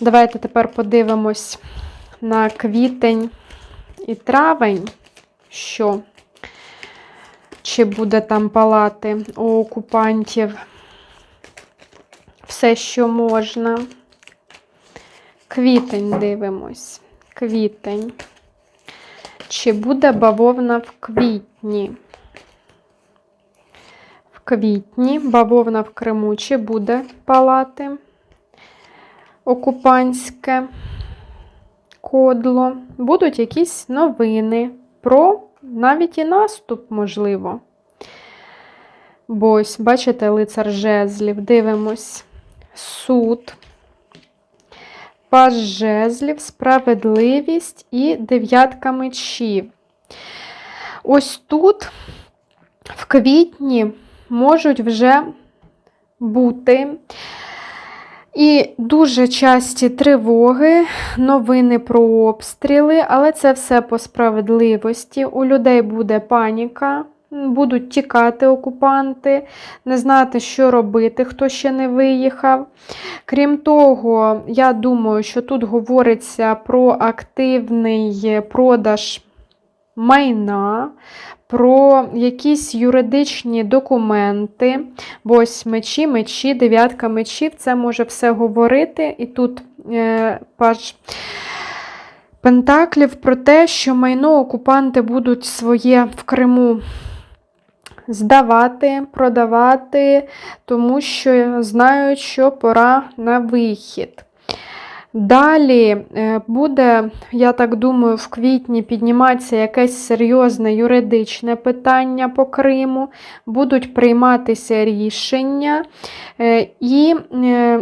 Давайте тепер подивимось на квітень і травень, що чи буде там палати у окупантів все, що можна. Квітень дивимось. Квітень. Чи буде бавовна в квітні? В квітні бавовна в Криму, чи буде палати окупантське кодло? Будуть якісь новини про навіть і наступ, можливо. Бо бачите, лицар жезлів, дивимось. Суд, паж жезлів, справедливість і дев'ятка мечів. Ось тут, в квітні, можуть вже бути і дуже часті тривоги, новини про обстріли, але це все по справедливості. У людей буде паніка, будуть тікати окупанти, не знати, що робити, хто ще не виїхав. Крім того, я думаю, що тут говориться про активний продаж майна, про якісь юридичні документи. Бо ось мечі, мечі, дев'ятка мечів, це може все говорити. І тут е, паж Пентаклів про те, що майно окупанти будуть своє в Криму здавати, продавати, тому що знають, що пора на вихід. Далі е, буде, я так думаю, в квітні підніматися якесь серйозне юридичне питання по Криму, будуть прийматися рішення, е, і е,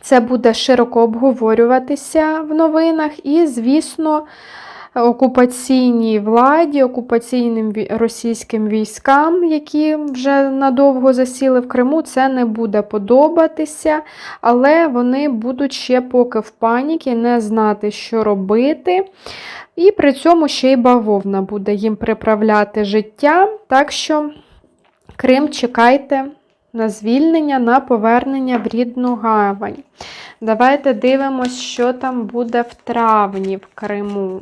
це буде широко обговорюватися в новинах, і, звісно, окупаційній владі, окупаційним російським військам, які вже надовго засіли в Криму, це не буде подобатися, але вони будуть ще поки в паніки, не знати, що робити. І при цьому ще й бавовна буде їм приправляти життя. Так що Крим чекайте на звільнення, на повернення в рідну гавань. Давайте дивимось, що там буде в травні в Криму.